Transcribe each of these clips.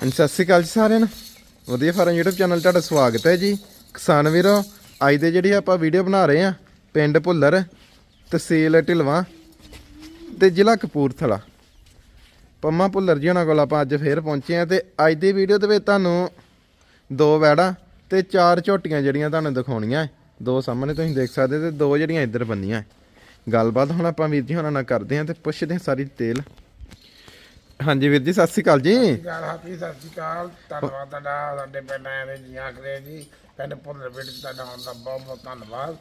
ਹਾਂਜੀ, ਸਤਿ ਸ਼੍ਰੀ ਅਕਾਲ ਜੀ ਸਾਰਿਆਂ ਨੂੰ। ਵਧੀਆ ਫਾਰਮ YouTube ਚੈਨਲ ਤੁਹਾਡਾ ਸਵਾਗਤ ਹੈ ਜੀ। ਕਿਸਾਨ ਵੀਰੋ ਅੱਜ ਦੇ ਜਿਹੜੀ ਆਪਾਂ ਵੀਡੀਓ ਬਣਾ ਰਹੇ ਆ ਪਿੰਡ ਭੁੱਲਰ ਤਹਿਸੀਲ ਢਿਲਵਾਂ ਤੇ ਜ਼ਿਲ੍ਹਾ ਕਪੂਰਥਲਾ। ਪੰਮਾ ਭੁੱਲਰ ਜੀ ਉਹਨਾਂ ਕੋਲ ਆਪਾਂ ਅੱਜ ਫੇਰ ਪਹੁੰਚੇ ਆ ਤੇ ਅੱਜ ਦੀ ਵੀਡੀਓ ਦੇ ਵਿੱਚ ਤੁਹਾਨੂੰ ਦੋ ਵੈੜਾਂ ਤੇ ਚਾਰ ਝੋਟੀਆਂ ਜਿਹੜੀਆਂ ਤੁਹਾਨੂੰ ਦਿਖਾਉਣੀਆਂ ਦੋ ਸਾਹਮਣੇ ਤੁਸੀਂ ਦੇਖ ਸਕਦੇ ਤੇ ਦੋ ਜਿਹੜੀਆਂ ਇੱਧਰ ਬੰਨੀਆਂ ਹੈ। ਗੱਲਬਾਤ ਹੁਣ ਆਪਾਂ ਵੀਰ ਜੀ ਉਹਨਾਂ ਨਾਲ ਕਰਦੇ ਆ ਤੇ ਪੁੱਛਦੇ ਹਾਂ ਸਾਰੀ ਡਿਟੇਲ ਹਾਂਜੀ ਵੀਰ ਜੀ ਸਤਿ ਸ਼੍ਰੀ ਅਕਾਲ ਜੀ। ਗੱਲ ਹਾਪੀ ਸਤਿ ਸ਼੍ਰੀ ਅਕਾਲ। ਧੰਨਵਾਦ ਤੁਹਾਡਾ ਸਾਡੇ ਪਿੰਡ ਆਏ ਦੇ ਜੀ ਆਖਰੇ ਜੀ। ਪਿੰਡ ਭੁੱਲਰ ਬੇਟ ਤੁਹਾਡਾ ਆਉਣ ਦਾ ਬਹੁਤ ਬਹੁਤ ਧੰਨਵਾਦ।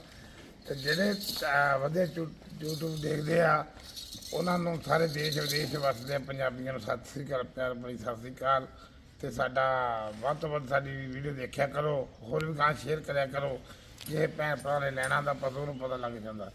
ਤੇ ਜਿਹੜੇ ਅਹ, ਵਧੀਆ ਯੂ- YouTube ਦੇਖਦੇ ਆ ਉਹਨਾਂ ਨੂੰ ਸਾਰੇ ਦੇਸ਼ ਵਿਦੇਸ਼ ਵਸਦੇ ਪੰਜਾਬੀਆਂ ਨੂੰ ਸਤਿ ਸ਼੍ਰੀ ਅਕਾਲ ਪਿਆਰ ਭਰੀ ਸਤਿ ਸ਼੍ਰੀ ਅਕਾਲ। ਤੇ ਸਾਡਾ ਵੱਧ ਤੋਂ ਵੱਧ ਸਾਡੀ ਵੀਡੀਓ ਦੇਖਿਆ ਕਰੋ ਹੋਰ ਵੀ ਗਾਂ ਸ਼ੇਅਰ ਕਰਿਆ ਕਰੋ। ਜੇ ਭੈਣ ਭਰਾ ਨੇ ਲੈਣਾ ਤਾਂ ਪਤਾ ਉਹਨੂੰ ਪਤਾ ਲੱਗ ਜਾਂਦਾ।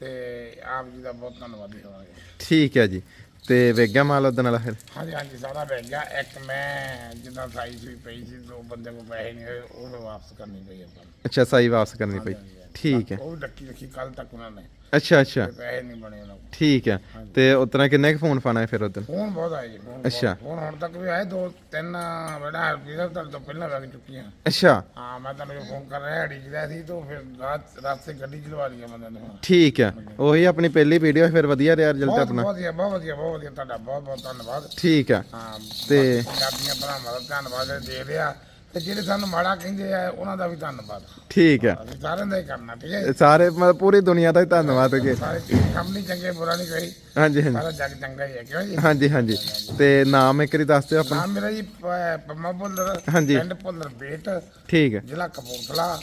ਤੇ ਆਪ ਜੀ ਦਾ ਬਹੁਤ ਧੰਨਵਾਦੀ ਹੋਵਾਂਗੇ। ਠੀਕ ਹੈ ਜੀ। ਤੇ ਵੇਗਿਆ ਮਾਲ ਉਹਦੇ ਨਾਲ ਫਿਰ? ਹਾਂਜੀ ਹਾਂਜੀ ਸਾਰਾ ਬੈਗ ਗਿਆ ਇੱਕ ਮੈਂ ਜਿੱਦਾਂ ਸਾਈ ਸੂਈ ਪਈ ਸੀ ਦੋ ਬੰਦੇ ਕੋਲ ਪੈਸੇ ਨਹੀਂ ਹੋਏ ਉਹ ਵਾਪਸ ਕਰਨੀ ਪਈ ਆਪਾਂ ਨੂੰ। ਅੱਛਾ ਸਾਈ ਵਾਪਸ ਕਰਨੀ ਪਈ। ਠੀਕ ਹੈ। ਉਹ ਡੱਕੀ ਰੱਖੀ ਕੱਲ ਤੱਕ ਉਹਨਾਂ ਨੇ। ਅੱਛਾ ਅੱਛਾ। ਤੇ ਪੈਸੇ ਨਹੀਂ ਬਣੇ ਉਹਨਾਂ ਕੋਲ। ਠੀਕ ਹੈ। ਤੇ ਉਤਨਾ ਕਿੰਨੇ ਕੁ ਫੋਨ ਫਾਣਾ ਫਿਰ ਉਦੋਂ? ਫੋਨ ਬਹੁਤ ਆਏ ਜੀ ਫੋਨ ਅੱਛਾ। ਬਹੁਤ- ਫੋਨ ਹੁਣ ਤੱਕ ਵੀ ਆਏ ਦੋ ਤਿੰਨ ਬੜਾ ਵੀਜ਼ਾ ਤੁਹਾਡੇ ਤੋਂ ਪਹਿਲਾਂ ਵਗ ਚੁੱਕੀਆਂ। ਅੱਛਾ। ਹਾਂ ਮੈਂ ਤੁਹਾਨੂੰ ਫੋਨ ਕਰ ਰਿਹਾ ਅੜੀਜਦਾ ਸੀ ਤੋਂ ਫਿਰ ਰਾਤ ਰਾਤ ਸੇ ਗੱਡੀ ਚਲਵਾ ਲਈ ਬੰਦੇ ਨੇ ਠੀਕ ਹੈ। ਉਹੀ ਆਪਣੀ ਪਹਿਲੀ ਵੀਡੀਓ ਫਿਰ ਵਧੀਆ ਰਿਹਾ ਰਿਜ਼ਲਟ ਬਹੁਤ ਆਪਣਾ। ਬਹੁਤ ਵਧੀਆ ਬਹੁਤ ਵਧੀਆ ਬਹੁਤ ਵਧੀਆ ਤੁਹਾਡਾ ਬਹੁਤ ਬਹੁਤ ਧੰਨਵਾਦ। ਠੀਕ ਹੈ। ਹਾਂ ਤੇ- ਪੰਜਾਬੀਆਂ ਭਰਾਵਾਂ ਦਾ ਧੰਨਵਾਦ ਦੇ ਰਿਹਾ। ਤੇ ਜਿਹੜੇ ਸਾਨੂੰ ਮਾੜਾ ਕਹਿੰਦੇ ਆ ਉਹਨਾਂ ਦਾ ਵੀ ਧੰਨਵਾਦ। ਠੀਕ ਹੈ। ਅਸੀਂ ਸਾਰਿਆਂ ਦਾ ਹੀ ਕਰਨਾ ਠੀਕ ਹੈ ਸਾਰੇ ਮਤਲਬ ਪੂਰੀ ਦੁਨੀਆ ਦਾ ਹੀ ਧੰਨਵਾਦ ਕਿ ਸਾਰੇ ਕੰਮ ਨਹੀਂ ਚੰਗੇ ਬੁਰਾ ਨਹੀਂ ਕਹੀ ਹਾਂਜੀ ਹਾਂਜੀ। ਸਾਰਾ ਜੱਗ ਚੰਗਾ ਹੀ ਹੈ ਕਿਉਂ ਜੀ? ਹਾਂਜੀ ਹਾਂਜੀ। ਤੇ ਨਾਮ ਇੱਕ ਵਾਰੀ ਦੱਸ ਦਿਓ ਆਪਣਾ। ਨਾਮ ਮੇਰਾ ਜੀ ਪ- ਪੰਮਾ ਭੁੱਲਰ ਹਾਂਜੀ। ਪਿੰਡ ਭੁੱਲਰ ਬੇਟ ਠੀਕ ਹੈ। ਜ਼ਿਲ੍ਹਾ ਕਪੂਰਥਲਾ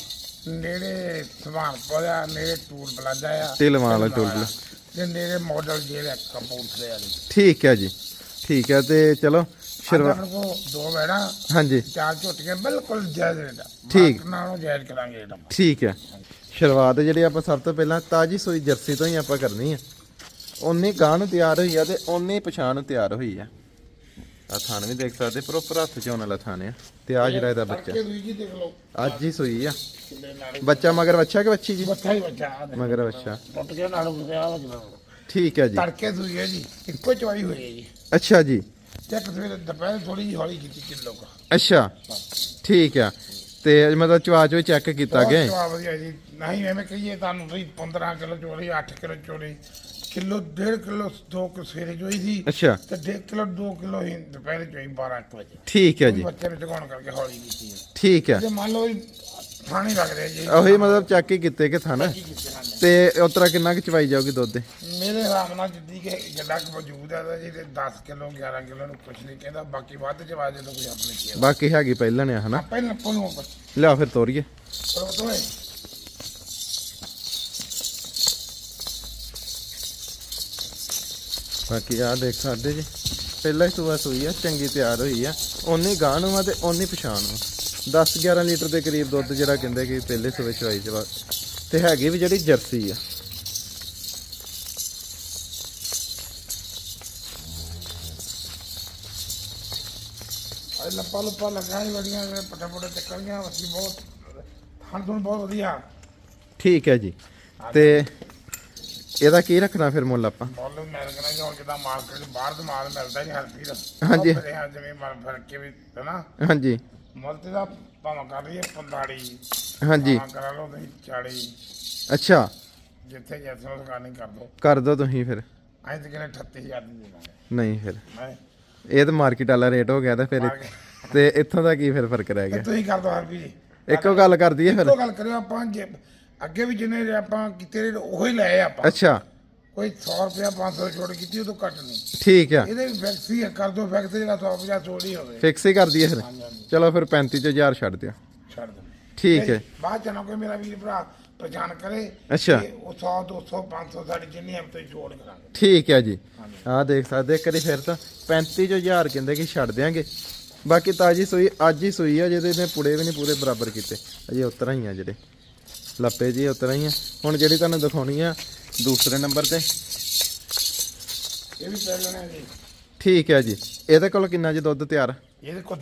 ਨੇੜੇ ਸੁਭਾਨਪੁਰ ਆ ਨੇੜੇ ਟੂਲ ਪਲਾਜ਼ਾ ਆ। ਢਿਲਵਾਂ ਵਾਲਾ ਟੂਲ ਢਿਲਵਾਂ ਤੇ ਨੇੜੇ ਮਾਡਲ ਜੇਲ੍ਹ ਕਪੂਰਥਲੇ ਵਾਲੀ। ਠੀਕ ਹੈ ਜੀ ਠੀਕ ਹੈ ਤੇ ਚਲੋ। ਸ਼ੁਰੂਆਤ ਦੋ ਬੈੜਾ ਹਾਂਜੀ। ਚਾਰ ਝੋਟੀਆਂ ਬਿਲਕੁਲ ਜਾਇਜ਼ ਰੇਟ ਆ। ਠੀਕ। ਮਾਰਕੀਟ ਨਾਲੋਂ ਜਾਇਜ਼ ਕਰਾਂਗੇ ਰੇਟ ਆਪਾਂ। ਠੀਕ ਹੈ। ਸ਼ੁਰੂਆਤ ਜਿਹੜੀ ਆਪਾਂ ਸਭ ਤੋਂ ਪਹਿਲਾਂ ਤਾਜੀ ਸੂਈ ਜਰਸੀ ਤੋਂ ਹੀ ਆਪਾਂ ਕਰਨੀ ਆ। ਉਨੀ ਗਾਂ ਨੂੰ ਤਿਆਰ ਹੋਈ ਆ ਤੇ ਉਨੀ ਪਛਾਣ ਨੂੰ ਤਿਆਰ ਹੋਈ ਆ। ਆ ਥਾਣ ਵੀ ਦੇਖ ਸਕਦੇ ਪ੍ਰੋਪਰ ਹੱਥ ਚ ਆਉਣ ਵਾਲਾ ਥਾਣ ਆ। ਤੇ ਆ ਜਿਹੜਾ ਇਹਦਾ ਬੱਚਾ। ਤੜਕੇ ਦੂਜੀ ਜੀ ਦੇਖ ਲਓ। ਅੱਜ ਹੀ ਸੂਈ ਆ। ਕਿੰਨੇ ਨਾਲ ਬੱਚਾ ਮਗਰ ਬੱਚਾ ਕਿ ਬੱਚੀ ਜੀ? ਬੱਚਾ ਹੀ ਬੱਚਾ ਆ ਦੇਖ। ਮਗਰ ਬੱਚਾ ਟੁੱਟ ਗਿਆ ਨਾਲ ਗਿਆ ਵਾ ਠੀਕ ਹੈ ਜੀ। ਤੜਕੇ ਹੈ ਜੀ। ਇੱਕੋ ਚਵਾਈ ਹੋਈ ਹੈ ਜੀ। ਅੱਛਾ ਜੀ। ਤੇ ਇੱਕ ਸਵੇਰੇ ਦੁਪਹਿਰ ਥੋੜੀ ਜਿਹੀ ਹੌਲੀ ਕੀਤੀ ਕਿਲੋ ਕਾ ਅੱਛਾ ਠੀਕ ਆ। ਤੇ ਮਤਲਬ ਚਵਾ ਚੋ ਚੈੱਕ ਕੀਤਾ ਗਿਆ ਚਵਾ ਵਧੀਆ ਜੀ। ਨਹੀਂ ਐਵੇਂ ਕਹੀਏ ਤੁਹਾਨੂੰ ਵੀ 15 ਕਿਲੋ ਚੋਰੀ 8 ਕਿਲੋ ਚੋਰੀ ਕਿਲੋ 1.5 ਕਿਲੋ 2 ਕਿਲੋ ਸਵੇਰੇ ਚੋਈ ਸੀ ਅੱਛਾ। ਤੇ 1.5 ਕਿਲੋ 2 ਕਿਲੋ ਹੀ ਦੁਪਹਿਰੇ ਚੋਈ 12 ਇੱਕ ਵਜੇ। ਠੀਕ ਹੈ ਜੀ। ਬੱਚੇ ਨੂੰ ਚਗਾਉਣ ਕਰਕੇ ਹੌਲੀ ਕੀਤੀ ਹੈ। ਠੀਕ ਹੈ ਜੇ ਮੰਨ ਲਓ ਵੀ ਥਾਣੀ ਲੱਗ ਰਿਹਾ ਜੀ। ਉਹੀ ਮਤਲਬ ਚੈੱਕ ਹੀ ਕੀਤੇ ਕਿ ਥਾਣ? ਕੀ ਕੀਤੇ ਹਨ। ਤੇ ਉਤਰਾ ਕਿੰਨਾ ਕੁ ਚਵਾਈ ਜਾਊਗੀ ਦੁੱਧ ਦੇ? ਮੇਰੇ ਹਿਸਾਬ ਨਾਲ ਜਿੱਦੀ ਕਿ ਜਿੱਦਾਂ ਕਿ ਮੌਜੂਦ ਹੈ ਤਾਂ ਤੇ 10 ਕਿਲੋ 11 ਕਿਲੋ ਨੂੰ ਕੁਝ ਨਹੀਂ ਕਹਿੰਦਾ ਬਾਕੀ ਵੱਧ ਚਵਾ ਦੇ ਤਾਂ ਕੋਈ ਆਪਣੇ ਕੀ ਹੈ ਬਾਕੀ ਹੈਗੀ ਪਹਿਲਾਂ ਨੇ ਹਨਾ? ਪਹਿਲਾਂ ਪੋਨੂੰ ਲਿਆ ਫਿਰ ਤੋਰੀਏ। ਬਾਕੀ ਆ ਦੇਖ ਸਕਦੇ ਜੀ ਪਹਿਲਾਂ ਹੀ ਸੂਆ ਸੂਈ ਆ ਚੰਗੀ ਤਿਆਰ ਹੋਈ ਆ। ਓਨੀ ਗਾਂ ਨੂੰ ਆ ਤੇ ਓਨੀ ਪਛਾਣ ਨੂੰ 10 11 ਲੀਟਰ ਦੇ ਕਰੀਬ ਦੁੱਧ ਜਿਹੜਾ ਕਹਿੰਦੇ ਕਿ ਪਹਿਲੇ ਸੂਏ ਚਵਾਈ ਚ ਵਾ- ਤੇ ਹੈਗੀ ਵੀ ਜਿਹੜੀ ਜਰਸੀ ਆ। ਲੱਪਾ ਲੱਪਾ ਲੱਗਾ ਹੀ ਬੜੀਆਂ ਪਟਾ ਪਟਾ ਚੱਕਰੀਆਂ ਅਸੀਂ ਬਹੁਤ ਖਾਣ ਤੋਂ ਬਹੁਤ ਵਧੀਆ। ਠੀਕ ਹੈ ਜੀ। ਤੇ ਇਹਦਾ ਕੀ ਰੱਖਣਾ ਫਿਰ ਮੁੱਲ ਆਪਾਂ? ਮੁੱਲ ਮਿਲ ਗਿਆ ਜੀ ਹੁਣ ਜਿੱਦਾਂ ਮਾਰਕੀਟ ਬਾਹਰ ਤੋਂ ਮਾਲ ਮਿਲਦਾ ਨਹੀਂ ਹਰ ਚੀਜ਼ ਹਾਂਜੀ। ਜਿਵੇਂ ਮਨ ਫ਼ਰਕ ਕੇ ਵੀ ਹਨਾ। ਹਾਂਜੀ। ਮੁੱਲ ਤੇ ਦਾ ਭਾਵੇਂ ਕਰ ਲਈਏ 45 ਹਾਂਜੀ। ਭਾਵੇਂ ਕਰਾ ਲਓ ਤੁਸੀਂ 40 ਅੱਛਾ। ਜਿੱਥੇ ਜੈਸੇ ਉਸ ਨਹੀਂ ਕਰ ਦੋ। ਕਰ ਦੋ ਤੁਸੀਂ ਫਿਰ। ਅਸੀਂ ਤੇ ਕਹਿੰਦੇ 38000 ਦੀ ਦੇ ਦਾਂਗੇ। ਨਹੀਂ ਫਿਰ। ਇਹ ਤਾਂ ਮਾਰਕੀਟ ਵਾਲਾ ਰੇਟ ਹੋ ਗਿਆ ਤਾਂ ਫਿਰ ਤੇ ਇੱਥੋਂ ਦਾ ਕੀ ਫਿਰ ਫ਼ਰਕ ਰਹਿ ਗਿਆ? ਤੁਸੀਂ ਕਰ ਦੋ ਹਰ ਵੀ ਇੱਕੋ ਗੱਲ ਕਰ ਦਈਏ ਫਿਰ। ਇੱਕੋ ਗੱਲ ਕਰਿਓ ਆਪਾਂ ਜੇ ਅੱਗੇ ਵੀ ਜਿੰਨੇ ਆਪਾਂ ਕੀਤੇ ਰੇਟ ਉਹੀ ਲਏ ਆਪਾਂ। ਅੱਛਾ। ਕੋਈ 100 ਰੁਪਇਆ 500 ਛੋੜ ਕੀਤੀ ਉਹ ਤੋਂ ਘੱਟ ਨਹੀਂ। ਠੀਕ ਆ। ਇਹਦੇ ਵੀ ਫਿਕਸ ਹੀ ਆ, ਕਰ ਦੋ ਫਿਕਸ ਜਿਹੜਾ 150 ਛੋੜ ਹੀ ਹੋਵੇ। ਫਿਕਸ ਹੀ ਕਰ ਦਈਏ ਫਿਰ। ਹਾਂਜੀ, ਹਾਂਜੀ। ਚਲੋ ਫਿਰ 35000 ਛੱਡ ਦਿਓ। ਛੱਡ ਦੋ ਠੀਕ ਹੈ। ਬਾਅਦ ਚ ਨਾ ਕੋਈ ਮੇਰਾ ਵੀਰ ਭਰਾ ਪਛਾਣ ਕਰੇ ਅੱਛਾ। ਤੇ ਉਹ 100 200 500 ਸਾਡੀ ਜਿੰਨੀ ਹਮ ਤੋਂ ਛੋੜ ਕਰਾਂਗੇ। ਠੀਕ ਹੈ ਜੀ। ਆਹ ਦੇਖ ਸਕਦੇ ਇੱਕ ਵਾਰੀ ਫਿਰ ਤਾਂ 35000 ਕਹਿੰਦੇ ਕਿ ਛੱਡ ਦਿਆਂਗੇ। ਬਾਕੀ ਤਾਜੀ ਸੂਈ ਅੱਜ ਹੀ ਸੂਈ ਆ ਜਿਹਦੇ ਨੇ ਪੁੜੇ ਵੀ ਨਹੀਂ ਪੂਰੇ ਬਰਾਬਰ ਕੀਤੇ। ਅਜੇ ਉਤਰਾ ਹੀ ਆ ਜਿਹੜੇ। ਲੱਪੇ ਜੀ ਉਤਰਾ ਹੀ ਆ। ਹੁਣ ਜਿਹੜੀ ਤੁਹਾਨੂੰ ਦਿਖਾਉਣੀ ਆ ਦੂਸਰੇ ਨੰਬਰ ਤੇ। ਇਹ ਵੀ ਪੈ ਲੈਣਾ ਜੀ। ਠੀਕ ਹੈ ਜੀ। ਇਹਦੇ ਕੋਲ ਕਿੰਨਾ ਜੀ ਦੁੱਧ ਤਿਆਰ? ਇਹਦੇ ਕੋਲ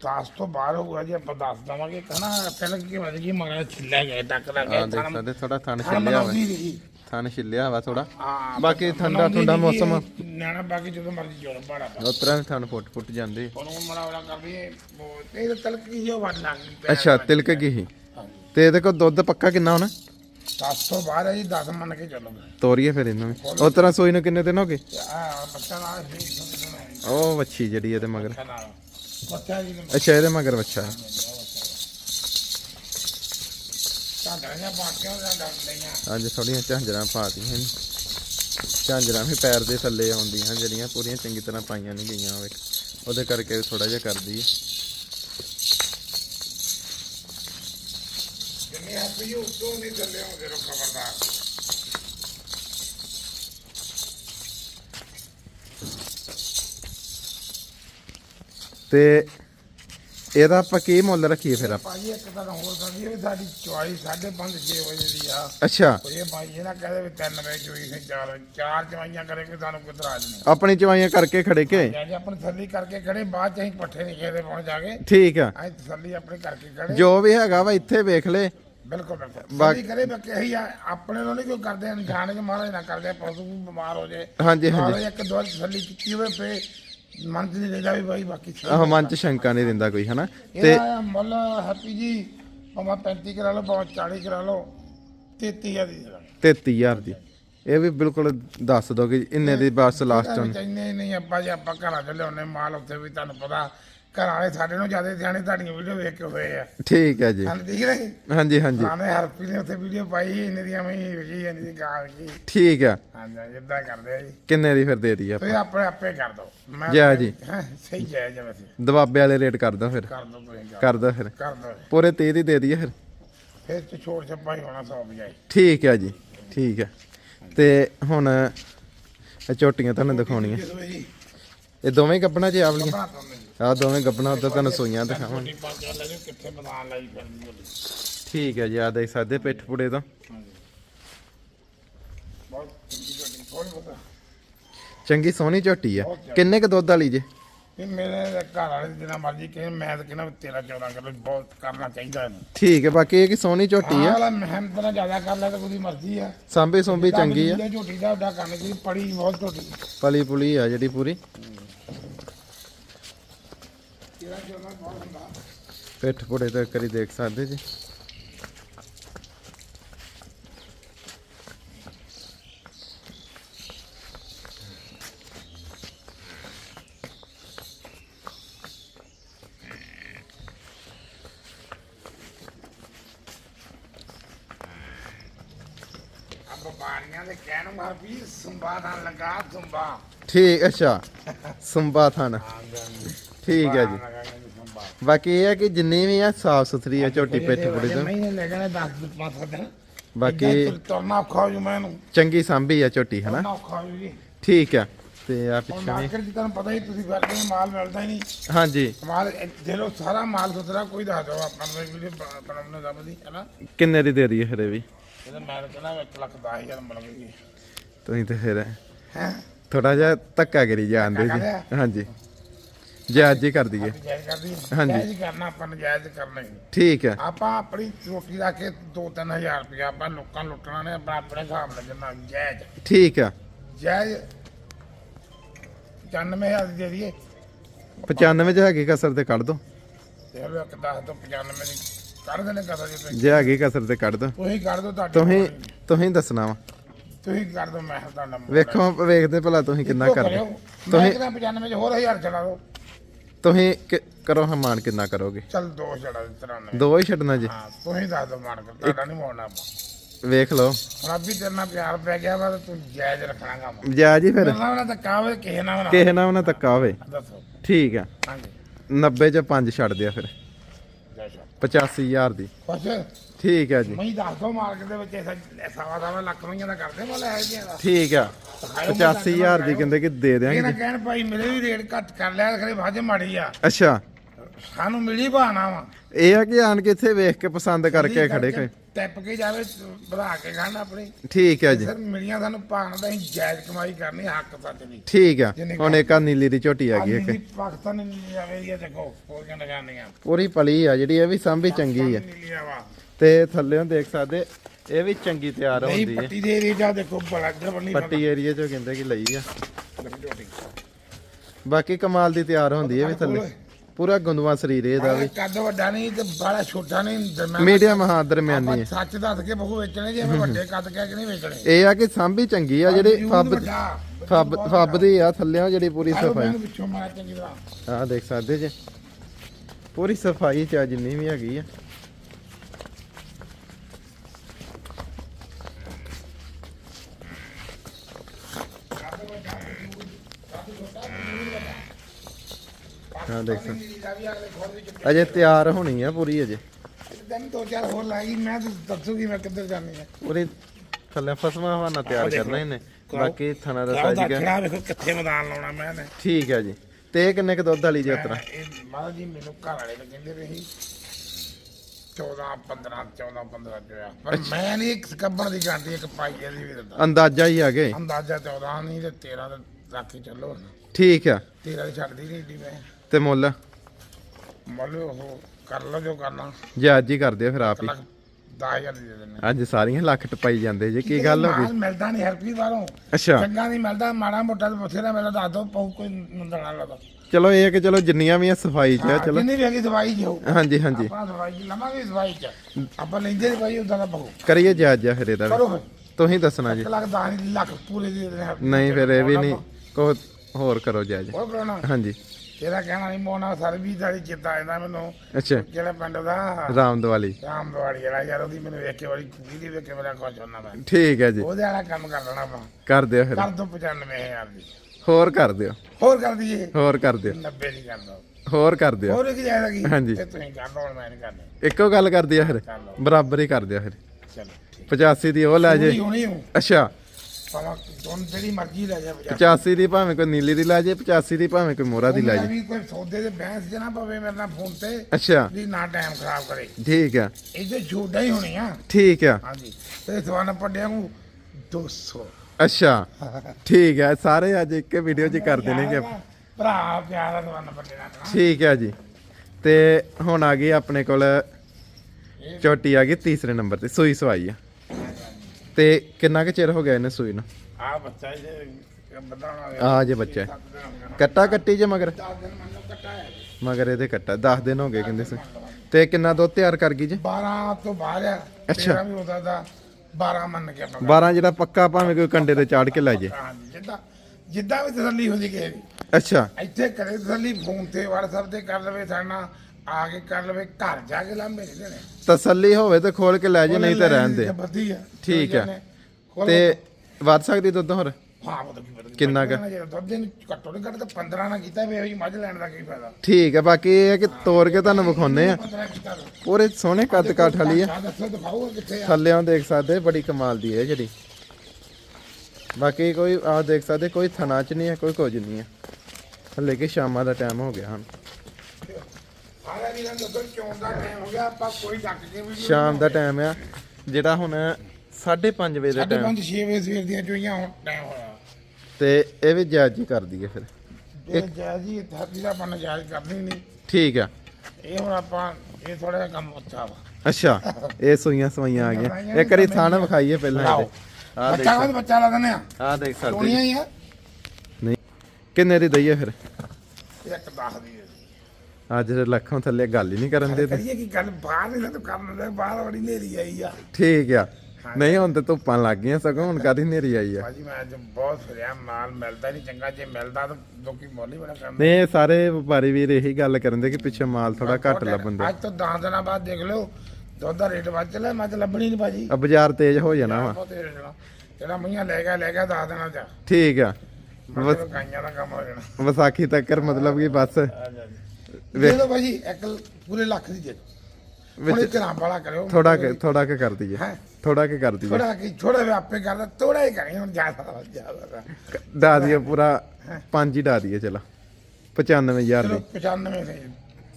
10 ਤੋਂ ਬਾਹਰ ਹੋਊਗਾ ਜੀ ਆਪਾਂ ਦੱਸ ਦਵਾਂਗੇ। ਕਹਣਾ ਪਹਿਲਾਂ ਕੀ ਵਜ ਗਈ ਮਗਰ ਛਿੱਲਿਆ ਗਿਆ ਟੱਕ ਦਾ ਆ ਗਿਆ ਦੇਖ ਸਕਦੇ ਥੋੜਾ ਥਣ ਛੱਲਿਆ ਰਹੀ ਥਣ ਛਿੱਲਿਆ ਵਾ ਥੋੜਾ ਹਾਂ ਬਾਕੀ ਠੰਡਾ ਠੰਡਾ ਮੌਸਮ। ਨਿਆਣਾ ਬਾਕੀ ਜਦੋਂ ਮਰਜ਼ੀ ਜੋੜ ਬੜਾ ਵੀ ਥਣ ਫੁੱਟ ਫੁੱਟ ਜਾਂਦੇ। ਉਹਨੂੰ ਮੜਾ ਵੜਾ ਕਰਦੀ ਇਹ ਤਲਕ ਕੀ ਹੋ ਵੜ ਲੱਗ ਅੱਛਾ। ਤਿਲਕ। ਹਾਂਜੀ ਤੇ ਇਹਦੇ ਕੋਲ ਦੁੱਧ ਪੱਕਾ ਕਿੰਨਾ ਹੋਣਾ? 700 ਬਾਹਰ ਹੈ ਜੀ 10 ਮੰਨ ਕੇ ਚੱਲੋਗੇ ਤੋਰੀਏ ਫਿਰ ਇਹਨੂੰ ਵੀ ਉਸ ਤਰ੍ਹਾਂ ਸੋਈ ਨੂੰ ਕਿੰਨੇ ਦਿਨ ਹੋ ਗਏ? ਆ ਬੱਚਾ ਨਾਲ ਉਹ ਵੱਛੀ ਜਿਹੜੀ ਇਹਦੇ ਮਗਰ। ਬੱਚਾ ਬੱਚਾ ਜੀ ਨੂੰ ਅੱਛਾ ਇਹਦੇ ਮਗਰ ਵੱਛਾ। ਹੈ। ਸਾਡਾ ਜਾਂ ਬਾਕਿਆਂ ਦਾ ਡਰ ਲਈਆਂ। ਅੱਜ ਥੋੜੀਆਂ ਝਾਂਜਰਾਂ ਪਾਤੀਆਂ ਨੇ। ਝਾਂਜਰਾਂ ਵੀ ਪੈਰ ਦੇ ਥੱਲੇ ਆਉਂਦੀਆਂ ਜਿਹੜੀਆਂ ਪੂਰੀਆਂ ਚੰਗੀ ਤਰ੍ਹਾਂ ਪਾਈਆਂ ਨਹੀਂ ਗਈਆਂ ਉਹ ਉਹਦੇ ਕਰਕੇ ਥੋੜਾ ਜਿਹਾ ਕਰਦੀ ਹੈ ਤੋਂ ਨਹੀਂ ਖਬਰਦਾਰ ਇਹਦਾ ਆਪਾਂ ਕੀ ਮੁੱਲ ਰੱਖੀਏ ਫਿਰ ਆਪਾਂ? ਭਾਜੀ ਇੱਕ ਤਾਂ ਹੋਰ ਸਕਦੀ ਹੈ ਵੀ ਸਾਡੀ ਚੁਆਈ 5:30 6 ਵਜੇ ਦੀ ਆ। ਅੱਛਾ। ਉਹ ਇਹ ਭਾਈ ਇਹ ਨਾ ਕਹਦੇ ਵੀ 3 ਵਜੇ ਚੋਈ ਸੀ 4 ਚਾਰ ਚਵਾਈਆਂ ਕਰੇ ਸਾਨੂੰ ਕੋਈ ਇਤਰਾਜ਼ ਨਹੀਂ। ਆਪਣੀ ਚਵਾਈਆਂ ਕਰਕੇ ਖੜੇ ਕੇ? ਜਾਂ ਆਪਣੀ ਤਸੱਲੀ ਕਰਕੇ ਖੜੇ ਬਾਅਦ ਚ ਅਸੀਂ ਪੱਠੇ ਨਹੀਂ ਖੇਦੇ ਪਹੁੰਚ ਜਾਗੇ। ਠੀਕ ਆ। ਅਸੀਂ ਤਸੱਲੀ ਆਪਣੀ ਕਰਕੇ ਖੜੇ। ਜੋ ਵੀ ਹੈਗਾ ਵਾ ਇੱਥੇ ਵੇਖ ਲੈ। ਬਿਲਕੁਲ ਬਿਲਕੁਲ। ਕਰੇ ਬਾਕੀ ਅਸੀਂ ਆ- ਆਪਣੇ ਨੂੰ ਨਹੀਂ ਕੋਈ ਕਰਦੇ ਅਣਜਾਣ ਕੇ ਮਹਾਰਾਜ ਨਾ ਕਰਦੇ ਪਸ਼ੂ ਵੀ ਬਿਮਾਰ ਹੋ ਜਾਏ ਹਾਂਜੀ ਹਾਂਜੀ। ਇੱਕ ਦੋ ਤਸੱਲੀ ਕੀਤੀ ਹੋਵੇ ਫੇ ਮਨ ਚ ਨਹੀਂ ਰਹਿੰਦਾ ਵੀ ਭਾਈ ਬਾਕੀ ਆਹ ਮਨ ਚ ਸ਼ੰਕਾ ਨਹੀਂ ਦਿੰਦਾ ਕੋਈ ਹਨਾ? ਤੇ ਮੁੱਲ ਹੈਪੀ ਜੀ ਭਾਵੇਂ 35 ਕਰਾ ਲਓ ਭਾਵੇਂ 40 ਕਰਾ ਲਓ 33000 ਦੀ ਦੇ ਦਾਂਗੇ 33000 ਦੀ। ਇਹ ਵੀ ਬਿਲਕੁਲ ਦੱਸ ਦੋ ਕਿ ਇੰਨੇ ਦੀ ਬਸ ਲਾਸਟ ਵਿੱਚ ਇੰਨੇ ਨਹੀਂ ਆਪਾਂ ਜੇ ਆਪਾਂ ਘਰਾਂ ਚ ਲਿਆਉਨੇ ਮਾਲ ਉੱਥੇ ਵੀ ਤੁਹਾਨੂੰ ਪਤਾ ਘਰਾਂ ਵਾਲੇ ਸਾਡੇ ਨੂੰ ਜ਼ਿਆਦਾ ਸਿਆਣੇ ਤੁਹਾਡੀਆਂ ਵੀਡੀਓ ਵੇਖ ਕੇ ਹੋਏ ਆ। ਠੀਕ ਹੈ ਜੀ। ਸਾਨੂੰ ਦਿਖ ਰਹੇ ਹਾਂਜੀ ਹਾਂਜੀ। ਆਨੇ ਹਰਪੀ ਨੇ ਉੱਥੇ ਵੀਡੀਓ ਪਾਈ ਸੀ, ਇੰਨੇ ਦੀਆਂ ਮੈਂ ਜੀ ਇੰਨੇ ਦੀ ਗਾਲ ਕੀ ਠੀਕ ਆ। ਹਾਂਜੀ ਜਿੱਦਾਂ ਕਰਦੇ ਆ ਜੀ। ਕਿੰਨੇ ਦੀ ਫਿਰ ਦੇ ਦਈਏ ਆਪਾਂ? ਤੁਸੀਂ ਆਪਣੇ ਆਪੇ ਕਰ ਦੋ ਮੈਂ ਜੈ ਜੀ। ਹੈਂ, ਸਹੀ ਜੈ ਜੀ ਵੈਸੇ। ਦਬਾਬੇ ਵਾਲੇ ਰੇਟ ਕਰ ਦੋ ਫਿਰ। ਕਰ ਦੋ ਤੁਸੀਂ ਗੱਲ। ਕਰ ਦੋ ਫਿਰ। ਕਰ ਦੋ ਪੂਰੇ 30 ਦੀ ਦੇ ਦਈਏ ਫਿਰ। ਫਿਰ ਤੇ ਛੋੜ ਛੱਪਾ ਹੀ ਹੋਣਾ ਸੌ ਬਜਾਈ ਠੀਕ ਹੈ ਜੀ ਠੀਕ ਹੈ ਤੇ ਹੁਣ ਇਹ ਝੋਟੀਆਂ ਤੁਹਾਨੂੰ ਦਿਖਾਉਣੀਆਂ। ਇਹ ਦੋਵੇਂ ਗੱਬਣਾ ਜੀ ਆਵਲੀਆਂ ਨਹੀਂ ਆ ਦੋਵੇਂ ਗੱਬਣਾ ਉਧਰ ਤੁਹਾਨੂੰ ਸੋਈਆਂ ਦਿਖਾਵਾਂਗੇ ਛੋਟੀ ਪਾ ਕੇ ਲੈ ਜਾਓ ਕਿੱਥੇ ਬਦਾਨ ਲਾਈ ਫਿਰਦੀ ਉਹਦੀ ਠੀਕ ਹੈ ਜੀ ਆ ਦੇਖ ਸਕਦੇ ਪਿੱਠ ਪੁੜੇ ਤੋਂ। ਬਹੁਤ ਚੰਗੀ ਸੋਹਣੀ ਝੋਟੀ ਆ। ਕਿੰਨੇ ਕ ਦੁੱਧ ਵਾਲੀ ਜੇ? ਇਹ ਮੇਰੇ ਘਰ ਵਾਲੇ ਜਿੰਨਾ ਮਰਜ਼ੀ ਕਹੇ ਮੈਂ ਤਾਂ ਕਹਿੰਦਾ 13 14 ਕਿਲੋ ਬਹੁਤ ਕਰਨਾ ਚਾਹੀਦਾ ਇਹਨੂੰ। ਠੀਕ ਹੈ ਬਾਕੀ ਇਹ ਕਿ ਸੋਹਣੀ ਝੋਟੀ ਆ। ਆਹ ਮਿਹਨਤ ਨਾਲ ਜ਼ਿਆਦਾ ਕਰ ਲੈ ਤਾਂ ਉਹਦੀ ਮਰਜ਼ੀ ਆ। ਸਾਂਭੀ ਸੁੰਭੀ ਚੰਗੀ ਆ। ਝੋਟੀ ਦਾ ਉੱਡਾ ਕਰਨ ਦੀ ਪੜੀ ਬਹੁਤ ਝੋਟੀ। ਪਲੀ ਪੁਲੀ ਆ ਜਿਹੜੀ ਪੂਰੀ ਤੇਰਾ ਜੋਨਾ ਬਹੁਤ ਹੁੰਦਾ ਪਿੱਠ ਪੁੜੇ ਤੇ ਕਰੀ ਦੇਖ ਸਕਦੇ ਜੀ। ਆ ਦੇ ਕਹਿਣ ਮਾਰ ਵੀ ਸੁੰਬਾ ਨਾਲ ਲਗਾ ਸੁੰਬਾ ਠੀਕ ਅੱਛਾ। ਸੁੰਬਾ ਥਣ। ਠੀਕ ਹੈ ਜੀ। ਬਾਕੀ ਇਹ ਹੈ ਕਿ ਜਿੰਨੀ ਵੀ ਆ ਸਾਫ਼ ਸੁਥਰੀ ਆ ਝੋਟੀ ਪਿੱਠ ਪੁੜੇ ਤੋਂ। ਮਹੀਨੇ ਲੈ ਜਾਣੇ 10 15 ਦਿਨ। ਬਾਕੀ ਤੁਰਨਾ ਔਖਾ ਹੋ ਜੂ ਮੈਨੂੰ। ਚੰਗੀ ਸਾਂਭੀ ਆ ਝੋਟੀ ਹਨਾ? ਹੋ ਠੀਕ ਆ। ਤੇ ਆ ਪਿੱਛੇ ਵੀ। ਮਾਰਕੀਟ ਤੁਹਾਨੂੰ ਪਤਾ ਹੀ ਤੁਸੀਂ ਫਿਰਦੇ ਹੋ, ਮਾਲ ਮਿਲਦਾ ਹੀ ਨਹੀਂ। ਹਾਂਜੀ। ਮਾਲ ਦੇ ਲੋ ਸਾਰਾ ਮਾਲ ਸੁਥਰਾ ਕੋਈ ਦੱਸ ਦਿਓ ਆਪਾਂ ਨੂੰ ਵੀਡੀਓ ਬਣਾਉਣੇ ਦਾ ਬਦੀ ਹੈ ਨਾ ਕਿੰਨੇ ਦੀ ਦੇ ਦਈਏ ਫਿਰ ਇਹ ਵੀ? ਇਹਦਾ ਮੈਂ ਤਾਂ ਕਹਿੰਦਾ 1 ਲੱਖ 10000 ਮਿਲ ਗਈ। ਤੁਸੀਂ ਤੇ ਫਿਰ ਹੈ? ਥੋੜਾ ਜਿਹਾ ਧੱਕਾ ਕਰੀ ਜਾਂਦੇ ਧੱਕਾ ਜੀ ਹਾਂਜੀ। ਜਾਇਜ਼ ਹੀ ਕਰ ਦਈਏ। ਜਾਇਜ਼ ਕਰਦੀ ਹਾਂਜੀ। ਜਾਇਜ਼ ਕਰਨਾ ਆਪਾਂ ਨੂੰ ਜਾਇਜ਼ ਕਰਨਾ ਹੀ। ਠੀਕ ਆ ਆਪਾਂ ਆਪਣੀ ਰੋਟੀ ਲਾ ਕੇ 2-3000 ਰੁਪਇਆ ਆਪਾਂ ਲੋਕਾਂ ਨੂੰ ਲੁੱਟਣਾ ਨੇ ਆਪਣਾ ਆਪਣੇ ਹਿਸਾਬ ਨਾਲ ਜਿੰਨਾ ਜਾਇਜ਼। ਠੀਕ ਆ ਜਾਇਜ਼ 95000 ਦੀ ਦੇ ਦਈਏ। 95 ਚ ਹੈਗੀ ਕਸਰ ਤੇ ਕੱਢ ਦੋ। ਤੇ ਲੋ ਇੱਕ 10 ਤੋਂ 95 ਦੀ। ਕਰ ਦੇਣੇ ਕਸਾ ਜੀ ਤੁਸੀਂ। ਜੇ ਹੈਗੀ ਕਸਰ ਤੇ ਕੱਢ ਦੋ। ਤੁਸੀਂ ਕਰ ਦਿਓ ਤੁਹਾਡੀ ਤੁਸੀਂ। ਤੁਸੀਂ ਦੱਸਣਾ ਵਾ। ਤੁਸੀਂ ਕਰ ਦਿਓ ਮੈਂ ਤੁਹਾਡਾ ਮੁੰਡਾ। ਵੇਖੋ ਵੇਖਦੇ ਭਲਾ ਤੁਸੀਂ ਕਿੰਨਾ ਇੱਕੋ ਕਰਦੇ। ਮੈਂ ਤੁਸੀਂ ਕਿਹਾ 95 ਚ ਹੋਰ 1000 ਚਲਾ ਦਿਓ। ਤੁਸੀਂ ਕਿ- ਕਰੋ ਹਮਾਨ ਕਿੰਨਾ ਕਰੋਗੇ? ਚੱਲ ਦੋ ਛੜਾ ਦੇ 93 ਦੋ ਹੀ ਛੱਡਣਾ ਜੀ। ਹਾਂ ਤੁਸੀਂ ਦੱਸ ਦਿਓ ਮਾਰ ਕੇ ਤੁਹਾਡਾ ਨਹੀਂ ਮੋੜਨਾ ਆਪਾਂ। ਵੇਖ ਲਓ। ਹੁਣ ਅੱਬੀ ਤੇਰੇ ਨਾਲ ਪਿਆਰ ਪੈ ਗਿਆ ਵਾ ਤੇ ਤੂੰ ਜਾਇਜ਼ ਰੱਖਣਾ ਕੰਮ ਜਾਇਜ਼ ਹੀ ਫਿਰ। ਮੇਰੇ ਨਾਲ ਤਾਂ ਕਾਵੇ ਕਿਸੇ ਨਾਲ ਨਾ ਕਿਸੇ ਨਾਲ ਨਾ ਧੱਕਾ ਹੋਵੇ। ਦੱਸੋ। ਠੀਕ ਆ। ਹਾਂਜੀ। 90 ਚ 5 ਛੱਡ ਦਿਆ ਫਿਰ। ਜੈ ਸ਼ਾ 85000 ਦੀ। ਬਸ। ਠੀਕ ਆ ਜੀ। ਮੈਂ ਦੱਸ ਦੋ ਮਾਰਕੀਟ ਦੇ ਵਿੱਚ ਸਵਾ ਸਵਾ ਲੱਖ ਰੁਪਈਆ ਦਾ ਕਰਦੇ ਮਤਲਬ ਹੈ ਜੀ ਠੀਕ ਆ। 85000 ਦੀ ਕਹਿੰਦੇ ਕਿ ਦੇ ਦਿਆਂਗੇ ਨਾ ਜੀ। ਕਹਿਣ ਭਾਈ ਮੇਰੇ ਵੀ ਰੇਟ ਘੱਟ ਕਰ ਲਿਆ ਖਰੇ ਵਾਜੇ ਮਾੜੀ ਆ। ਅੱਛਾ। ਸਾਨੂੰ ਮਿਲੀ ਬਹਾਨਾ ਵਾ। ਇਹ ਆ ਕਿ ਆਣ ਕੇ ਇੱਥੇ ਵੇਖ ਕੇ ਪਸੰਦ ਕਰਕੇ ਖੜੇ ਖੜੇ ਟੱਪ ਕੇ ਜਾਵੇ ਵਧਾ ਕੇ ਖਾਣ ਆਪਣੀ। ਠੀਕ ਆ ਜੀ। ਸਰ ਮਿਲੀਆਂ ਸਾਨੂੰ ਭਾਣ ਦਾ ਅਸੀਂ ਜਾਇਜ਼ ਕਮਾਈ ਕਰਨੀ ਹੱਕ ਸੱਚ ਦੀ ਠੀਕ ਆ। ਹੁਣ ਇੱਕ ਆ ਨੀਲੀ ਦੀ ਝੋਟੀ ਆ ਗਈ ਇੱਕ। ਪਾਕਿਸਤਾਨੀ ਨੀਲੀ ਆਵੇ ਇਹ ਦੇਖੋ ਪੂਰੀਆਂ ਲਗਾਨੀਆਂ। ਪੂਰੀ ਪਲੀ ਆ ਜਿਹੜੀ ਇਹ ਵੀ ਸਾਂਭੀ ਚੰਗੀ ਆ। ਤੇ ਥੱਲੇੋਂ ਦੇਖ ਸਕਦੇ ਇਹ ਵੀ ਚੰਗੀ ਤਿਆਰ ਹੁੰਦੀ ਹੈ ਪੱਟੀ ਦੇ ਏਰੀਆ ਜਾ ਦੇਖੋ ਬੜਾ ਜਬਰਨੀ ਪੱਟੀ ਏਰੀਆ ਚੋਂ ਕਹਿੰਦੇ ਕਿ ਲਈ ਆ। ਬਾਕੀ ਕਮਾਲ ਦੀ ਤਿਆਰ ਹੁੰਦੀ ਹੈ ਵੀ ਥੱਲੇ। ਪੂਰਾ ਗੁੰਦਵਾ ਸਰੀਰ ਇਹਦਾ ਵੀ। ਕੱਦ ਵੱਡਾ ਨਹੀਂ ਤੇ ਬੜਾ ਛੋਟਾ ਨਹੀਂ ਦਰਮਿਆਨਾ ਮੀਡੀਅਮ ਹਾਂ ਦਰਮਿਆਨੀ ਹੈ ਸੱਚ ਦੱਸ ਕੇ ਬਹੁ ਵੇਚਣੇ ਜੇ ਮੈਂ ਵੱਡੇ ਕੱਦ ਕਹਿ ਕੇ ਨਹੀਂ ਵੇਚਣੇ। ਇਹ ਆ ਕਿ ਸਾਂਭੀ ਚੰਗੀ ਆ ਜਿਹੜੀ ਫੱਬ ਵੱਡਾ, ਫੱਬ ਫੱਬਦੀ ਆ ਥੱਲਿਆਂ ਜਿਹੜੀ ਪੂਰੀ ਸਫ਼ਾਈ। ਆ ਦੇਖ ਸਕਦੇ ਜੇ। ਪੂਰੀ ਸਫ਼ਾਈ ਚ ਜਿੰਨੀ ਵੀ ਹੈਗੀ ਆ। ਹਾਂ ਦੇਖ। ਅਜੇ ਤਿਆਰ ਹੋਣੀ ਆ ਪੂਰੀ ਅਜੇ। ਦਿਨ ਦੋ ਚਾਰ ਹੋਰ ਲਾਈ ਮੈਂ ਦੱਸੂਗੀ ਮੈਂ ਕਿੱਧਰ ਜਾਣੀ ਹੈ ਪੂਰੀ ਥੱਲੇ ਫਸਵਾ ਹਵਾਨਾ ਤਿਆਰ ਕਰਨਾ ਇਹਨੇ। ਬਾਕੀ ਥਣਾ ਦਾ ਉਹਦਾ ਸਾਜ ਖੜਾ ਵੇਖੋ ਕਿੱਥੇ ਮੈਦਾਨ ਲਾਉਣਾ ਮੈਂ ਨੇ ਠੀਕ ਹੈ ਜੀ। ਤੇ ਕਿੰਨੇ ਕ ਦੁੱਧ ਵਾਲੀ ਜੀ ਉਤਰਾ? ਇਹ ਮਾਤਾ ਜੀ ਮੈਨੂੰ ਘਰ ਵਾਲੇ ਨੇ ਕਹਿੰਦੇ ਰਹੇ 14 15 14 15 ਚੋਇਆ ਪਰ ਮੈਂ ਨਹੀਂ ਇੱਕ ਕੱਬਣ ਦੀ ਗਾਂਟੀ ਇੱਕ ਪਾਈਏ ਦੀ ਵੀ ਦਿੰਦਾ। ਅੰਦਾਜ਼ਾ ਹੀ ਆ ਗਏ। ਅੰਦਾਜ਼ਾ 14 ਨਹੀਂ ਤੇ 13 ਤੇ ਰੱਖ ਕੇ ਚੱਲੋ ਠੀਕ ਆ। 13 ਦੀ ਛੱਡਦੀ ਨਹੀਂ ਏਡੀ ਮੈਂ। ਤੇ ਮੁੱਲ? ਮੁੱਲ ਉਹ ਕਰ ਲਓ ਜੋ ਕਰਨਾ। ਜੇ ਅੱਜ ਹੀ ਕਰ ਦਿਓ ਫਿਰ ਆਪ ਹੀ। ਲੱਖ 10000 ਦੀ ਦਿੰਦੇ ਅੱਜ ਸਾਰੀਆਂ ਲੱਖ ਟਪਾਈ ਜਾਂਦੇ ਜੀ ਕੀ ਗੱਲ ਹੋ ਗਈ? ਮਿਲਦਾ ਨਹੀਂ ਹਰਪੀ ਬਾਹਰੋਂ। ਅੱਛਾ। ਚੰਗਾ ਨਹੀਂ ਮਿਲਦਾ ਮਾੜਾ ਮੋਟਾ ਤੇ ਬਥੇਰਾ ਮਿਲਦਾ ਦੱਸ ਦੋ ਪਊ ਕੋਈ ਨੰਦਣਾ ਲੱਗਦਾ ਚਲੋ ਇਹ ਕਿ ਚਲੋ ਜਿੰਨੀਆਂ ਵੀ ਆ ਸਫ਼ਾਈ ਚ ਆ ਚਲੋ। ਜਿੰਨੀ ਵੀ ਹੈਗੀ ਦਵਾਈ ਜੋ ਹਾਂਜੀ ਹਾਂਜੀ। ਆਪਾਂ ਦਵਾਈ ਲਵਾਂਗੇ ਦਵਾਈ ਚ। ਆਪਾਂ ਲੈਂਦੇ ਦਵਾਈ ਉਦਾਂ ਦਾ ਪਊ। ਕਰੀਏ ਜਾਇਜ਼ ਜਾ ਫਿਰ ਇਹਦਾ ਵੀ। ਤੁਸੀਂ ਦੱਸਣਾ ਜੀ। ਲੱਖ ਦਸ ਨਹੀਂ ਲੱਖ ਪੂਰੇ ਦੇ। ਨਹੀਂ ਫਿਰ ਇਹ ਵੀ ਨਹੀਂ। ਕੋ ਹੋਰ ਕਰੋ ਜਾਇਜ਼। ਹਾਂਜੀ। ਤੇਰਾ ਕਹਿਣਾ ਨਹੀਂ ਮੋਨਾ ਸਰ ਵੀ ਦਾੜੀ ਚਿੱਤਾ ਆਉਂਦਾ ਮੈਨੂੰ। ਅੱਛਾ। ਜਿਹੜਾ ਪਿੰਡ ਦਾ। ਰਾਮ ਦਵਾਲੀ ਰਾਮ ਜਿਹੜਾ ਯਾਰ ਉਹਦੀ ਮੈਨੂੰ ਵੇਖ ਕੇ ਵਾਲੀ ਕੁੜੀ ਦੀ ਵੇਖ ਕੇ ਮੇਰਾ ਖੁਸ਼ ਹੁੰਦਾ ਮੈਂ। ਠੀਕ ਹੈ ਜੀ। ਉਹਦੇ ਵਾਲਾ ਕੰਮ ਕਰ ਲੈਣਾ ਆਪਾਂ। ਕਰ ਦਿਓ ਫਿਰ। ਕਰ ਦੋ 95000 ਦੀ। ਹੋਰ ਕਰ ਦਿਓ। ਹੋਰ ਕਰ ਦਈਏ। ਹੋਰ ਕਰ ਦਿਓ। 90 ਦੀ ਕਰ ਦੋ। ਹੋਰ ਕਰ ਦਿਓ। ਹੋਰ ਇੱਕ ਜਾਇਦਾ ਕੀ? ਹਾਂਜੀ। ਤੇ ਤੁਸੀਂ ਕਰ ਲਓ ਮੈਂ ਨਹੀਂ ਕਰਨਾ। ਇੱਕੋ ਗੱਲ ਕਰ ਦਿਓ ਫਿਰ। ਬਰਾਬਰ ਹੀ ਕਰ ਦਿਓ ਫਿਰ। ਚਲੋ ਠੀਕ। 85 ਦੀ ਉਹ ਲੈ ਜੇ। ਅੱਛਾ। ਭਾਵੇਂ ਦੋਨ ਜਿਹੜੀ ਮਰਜ਼ੀ ਲੈ ਜਾ ਬਜਾ 85 ਦੀ ਭਾਵੇਂ ਕੋਈ ਨੀਲੀ ਦੀ ਲੈ ਜੇ 85 ਦੀ ਭਾਵੇਂ ਕੋਈ ਮੋਹਰਾ ਦੀ ਲੈ ਜੇ। ਵੀ ਕੋਈ ਸੌਦੇ ਦੇ ਬਹਿਸ ਚ ਨਾ ਪਵੇ ਮੇਰੇ ਨਾਲ ਫੋਨ ਤੇ ਅੱਛਾ। ਵੀ ਨਾ ਟਾਈਮ ਖਰਾਬ ਕਰੇ। ਠੀਕ ਆ। ਇਹਦੇ ਛੋਟਾ ਹੀ ਹੋਣੀ ਆ ਠੀਕ ਆ। ਹਾਂਜੀ। ਤੇ ਸਵਾਨ ਪੜਿਆ ਨੂੰ 200 ਅੱਛਾ। ਠੀਕ ਆ। ਸਾਰੇ ਅੱਜ ਇੱਕ ਵੀਡੀਓ 'ਚ ਹੀ ਕਰਦੇ ਨੇ ਕਿ ਭਰਾ ਪਿਆਰਾ ਸਵਾਨ ਪੜਿਆ ਨਾ ਠੀਕ ਆ ਜੀ। ਤੇ ਹੁਣ ਆ ਗਈ ਆਪਣੇ ਕੋਲ ਚੋਟੀ ਆ ਗਈ ਤੀਸਰੇ ਨੰਬਰ ਤੇ ਸੂਈ ਸਵਾਈ ਆ। ਤੇ ਕਿੰਨਾ ਕੁ ਚਿਰ ਹੋ ਗਿਆ ਇਹਨੇ ਸੂਈ ਨੂੰ? ਆ ਬੱਚਾ ਇਹ ਬਤਾਉਣਾ ਆ ਜੇ ਬੱਚਾ ਕੱਟਾ ਕੱਟੀ ਜੇ ਮਗਰ? 10 ਦਿਨ ਮੈਨੂੰ ਕੱਟਾ ਹੈ। ਮਗਰ ਇਹਦੇ ਕੱਟਾ। 10 ਦਿਨ ਹੋ ਗਏ ਕਹਿੰਦੇ ਸੀ ਤੇ ਕਿੰਨਾ ਦੁੱਧ ਤਿਆਰ ਕਰ ਗਈ ਜੀ? 12 ਤੋਂ ਬਾਹਰ ਆ। ਅੱਛਾ। 13 ਵੀ ਹੁੰਦਾ ਦਾ 12 ਮੰਨ ਕੇ ਆਪਾਂ 12 ਜਿਹੜਾ ਪੱਕਾ ਭਾਵੇਂ ਕੋਈ ਕੰਡੇ ਤੇ ਚਾੜ ਕੇ ਲੈ ਜੇ। ਹਾਂਜੀ, ਜਿੱਦਾਂ ਜਿੱਦਾਂ ਵੀ ਤਸੱਲੀ ਹੁੰਦੀ ਕਿਸੇ ਦੀ। ਅੱਛਾ। ਇੱਥੇ ਕਰੇ ਤਸੱਲੀ ਫੋਨ ਤੇ WhatsApp ਤੇ ਕਰ ਲਵੇ ਸਾਡਾ ਆ ਕੇ ਕਰ ਲਵੇ ਘਰ ਜਾ ਕੇ ਲਾਂਬੇ ਨਹੀਂ ਦੇਣੇ। ਤਸੱਲੀ ਹੋਵੇ ਤੇ ਖੋਲ ਕੇ ਲੈ ਜੇ ਨਹੀਂ ਤੇ ਰਹਿਣ ਦੇ। ਆ ਠੀਕ ਆ। ਤੇ ਵੱਧ ਸਕਦੀ ਦੁੱਧ ਹੋਰ? ਹਾਂ ਮਤਲਬ ਕੀ ਪਤਾ ਕਿੰਨਾ ਕੁ? ਦੁੱਧ ਦਿਨ ਘੱਟੋ ਨਹੀਂ ਘੱਟ ਤਾਂ 15 ਨਾ ਕੀਤਾ ਵੀ ਉਹੀ ਮੱਝ ਲੈਣ ਦਾ ਕੀ ਫਾਇਦਾ। ਠੀਕ ਹੈ ਬਾਕੀ ਇਹ ਹੈ ਕਿ ਤੋੜ ਕੇ ਤੁਹਾਨੂੰ ਵਿਖਾਉਨੇ ਆ। 15 ਕੀਤਾ। ਤਾਂ ਪੂਰੇ ਸੋਹਣੇ ਕੱਦ ਕਾਠ ਵਾਲੀ ਆ। ਆ ਦੱਸੋ ਦਿਖਾਓ ਕਿੱਥੇ ਆ। ਥੱਲਿਆਂ ਦੇਖ ਸਕਦੇ ਬੜੀ ਕਮਾਲ ਦੀ ਹੈ ਜਿਹੜੀ। ਬਾਕੀ ਕੋਈ ਆ ਦੇਖ ਸਕਦੇ ਕੋਈ ਥਣਾ ਚ ਨਹੀਂ ਹੈ ਕੋਈ ਕੁਝ ਨਹੀਂ ਹੈ ਹਲੇ ਕਿ ਸ਼ਾਮਾਂ ਦਾ ਟਾਈਮ ਹੋ ਗਿਆ ਹਨ ਆਲਾ ਵੀ ਨਾ ਦੱਸੋ ਚੋਣ ਦਾ ਟਾਈਮ ਹੋ ਗਿਆ ਆਪਾਂ ਕੋਈ ਡੱਕ ਕੇ ਵੀ ਸ਼ਾਮ ਦਾ ਟਾਈਮ ਆ ਜਿਹੜਾ ਹੁਣ 5:30 ਵਜੇ ਦਾ ਸਾਢੇ ਟਾਈਮ ਪੰਜ 6 ਵਜੇ ਸਵੇਰ ਦੀਆਂ ਚੋਈਆਂ ਹੁਣ ਟਾਈਮ ਹੋਇਆ। ਤੇ ਇਹ ਵੀ ਜਾਇਜ਼ ਹੀ ਕਰ ਦਈਏ ਫਿਰ। ਇਹ ਜਾਜੀ ਥਾਪੀ ਦਾ ਆਪਾਂ ਨਜਾਇਜ਼ ਕਰਨੀ ਨਹੀਂ ਠੀਕ ਆ। ਇਹ ਹੁਣ ਆਪਾਂ ਇਹ ਥੋੜਾ ਜਿਹਾ ਕੰਮ ਅੱਛਾ ਵਾ। ਅੱਛਾ ਇਹ ਸੂਈਆਂ ਸਵਾਈਆਂ ਆ ਗਈਆਂ। ਇੱਕ ਵਾਰੀ ਥਾਣਾ ਵਿਖਾਈਏ ਪਹਿਲਾਂ ਆ ਦੇਖ ਬੱਚਾ ਬੱਚਾ ਲਾ ਦਿੰਦੇ ਆ। ਆ ਦੇਖ ਸਕਦੇ। ਸੋਹਣੀਆਂ। ਹੀ ਆ। ਨਹੀਂ। ਕਿੰਨੇ ਦੀ ਦਈਏ ਫਿਰ? ਇੱਕ ਦਸ ਦੀ ਦੇ ਦੇ। ਅੱਜ ਲੱਖੋਂ ਥੱਲੇ ਗੱਲ ਹੀ ਨਹੀਂ ਕਰਨ ਦੇ ਕਰੀਏ ਕੀ ਗੱਲ ਬਾਹਰ ਨਹੀਂ ਤਾਂ ਕਰਨ ਦੇ ਬਾਹਰ ਬੜੀ ਨੇਰੀ ਆਈ ਆ। ਠੀਕ ਆ। ਨਹੀਂ ਹੁਣ ਤੇ ਧੁੱਪਾਂ ਲੱਗ ਗਈਆਂ ਸਗੋਂ ਹੁਣ ਕਾਦੀ ਨੇਰੀ ਆਈ ਆ? ਭਾਜੀ ਮੈਂ ਅੱਜ ਬਹੁਤ ਫਿਰਿਆ ਮਾਲ ਮਿਲਦਾ ਨਹੀਂ ਚੰਗਾ ਜੇ ਮਿਲਦਾ ਤਾਂ ਲੋਕੀ ਮੁੱਲ ਬੜਾ ਕਰਦੇ ਨਹੀਂ ਸਾਰੇ ਵਪਾਰੀ ਵੀਰ ਇਹੀ ਗੱਲ ਕਰਨ ਦੇ ਕਿ ਪਿੱਛੇ ਮਾਲ ਥੋੜਾ ਘੱਟ ਲੱਭਣ ਦੇ ਅੱਜ ਤੋਂ 10 ਦਿਨਾਂ ਬਾਅਦ ਦੇਖ ਲਿਓ ਦੁੱਧ ਦਾ ਰੇਟ ਵੱਧ ਚੱਲਿਆ ਮੱਝ ਲੱਭਣੀ ਨਹੀਂ ਭਾਜੀ। ਆ ਬਾਜ਼ਾਰ ਤੇਜ਼ ਹੋ ਜਾਣਾ ਵਾ। ਜਿਹੜਾ ਮਈਆਂ ਲੈ ਗਿਆ ਲੈ ਗਿਆ 10 ਦਿਨਾਂ ਚ। ਠੀਕ ਆ। ਮਤਲਬ ਗਾਈਆਂ ਦਾ ਕੰਮ ਹੋ ਜਾਣਾ। ਵਿਸਾਖੀ ਤੱਕ ਮਤਲਬ ਕਿ ਬਸ। ਦੇ ਭਾਜੀ ਇੱਕ ਪੂਰੇ ਲੱਖ ਦੀ ਦੇ ਇੱਕ ਨਾਮ ਵਾਲਾ ਕਰਿਓ। ਥੋੜਾ ਥੋੜਾ ਕੁ ਕਰ ਦਈਏ। ਹੈਂ? ਥੋੜਾ ਕੁ ਕਰ ਦਈਏ। ਥੋੜਾ ਕੀ ਥੋੜਾ ਵੀ ਆਪੇ ਕਰਦਾ ਥੋੜਾ ਹੀ ਕਰੀ ਹੁਣ ਜ਼ਿਆਦਾ ਜ਼ਿਆਦਾ ਡਾ ਦਈਏ ਪੂਰਾ ਪੰਜ ਹੀ ਡਾ ਦਈਏ ਚਲਾ। 95000 ਚਲੋ ਦੀ। 95 ਸੇ